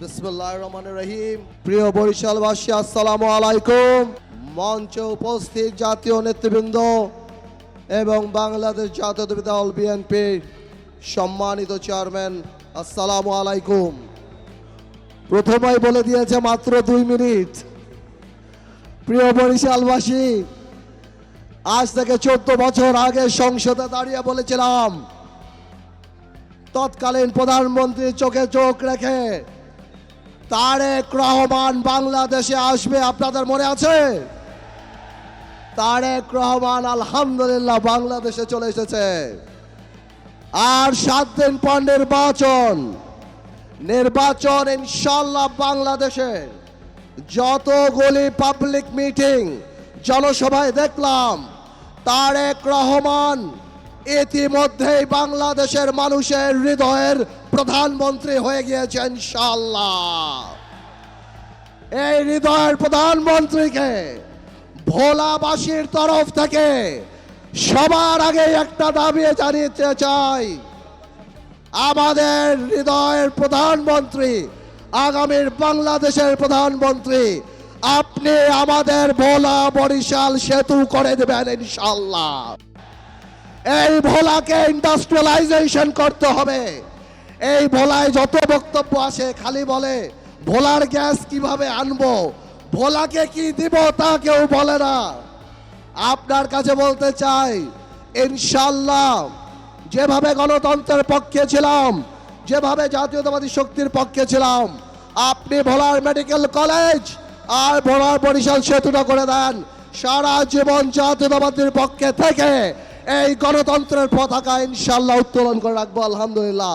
বিসমুল্লাহ রহিম। প্রিয় বরিশালবাসী, আসসালামু আলাইকুম। মঞ্চে উপস্থিত জাতীয় নেতৃবৃন্দ এবং বাংলাদেশ জাতীয় দল বিএনপির সম্মানিত চেয়ারম্যান, আসসালামু আলাইকুম। প্রথমেই বলে দিয়েছে মাত্র দুই মিনিট। প্রিয় বরিশালবাসী, আজ থেকে চোদ্দ বছর আগে সংসদে দাঁড়িয়ে বলেছিলাম, তৎকালীন প্রধানমন্ত্রীর চোখে চোখ রেখে তারেক রহমান বাংলাদেশে আসবে, আপনাদের মনে আছে? তারেক রহমান আলহামদুলিল্লাহ বাংলাদেশে চলে এসেছে। আর সাত দিন পর নির্বাচন। নির্বাচন ইনশাল্লাহ বাংলাদেশে। যতগুলি পাবলিক মিটিং জনসভায় দেখলাম, তারেক রহমান ইতিমধ্যেই বাংলাদেশের মানুষের হৃদয়ের প্রধানমন্ত্রী হয়ে গিয়েছে ইনশাল্লাহ এই হৃদয়ের প্রধানমন্ত্রীকে ভোলাবাসীর তরফ থেকে সবার আগে একটা দাবি জানিয়ে চাই। আমাদের হৃদয়ের প্রধানমন্ত্রী, আগামীর বাংলাদেশের প্রধানমন্ত্রী, আপনি আমাদের ভোলা বরিশাল সেতু করে দেবেন ইনশাল্লাহ এই ভোলাকে ইন্ডাস্ট্রিয়ালাইজেশন করতে হবে। এই ভোলায় যত বক্তব্য আসে, খালি বলে, ভোলার গ্যাস কীভাবে আনব? ভোলাকে কি দিব তা কেউ বলে না। আপনার কাছে বলতে চাই ইনশাল্লাহ যেভাবে গণতন্ত্রের পক্ষে ছিলাম, যেভাবে জাতীয়তাবাদী শক্তির পক্ষে ছিলাম, আপনি ভোলার মেডিকেল কলেজ আর ভোলার বরিশাল সেতুটা করে দেন। সারা জীবন জাতীয়তাবাদীর পক্ষে থেকে এই গণতন্ত্রের পতাকা ইনশাল্লাহ উত্তোলন করে রাখব, আলহামদুলিল্লাহ।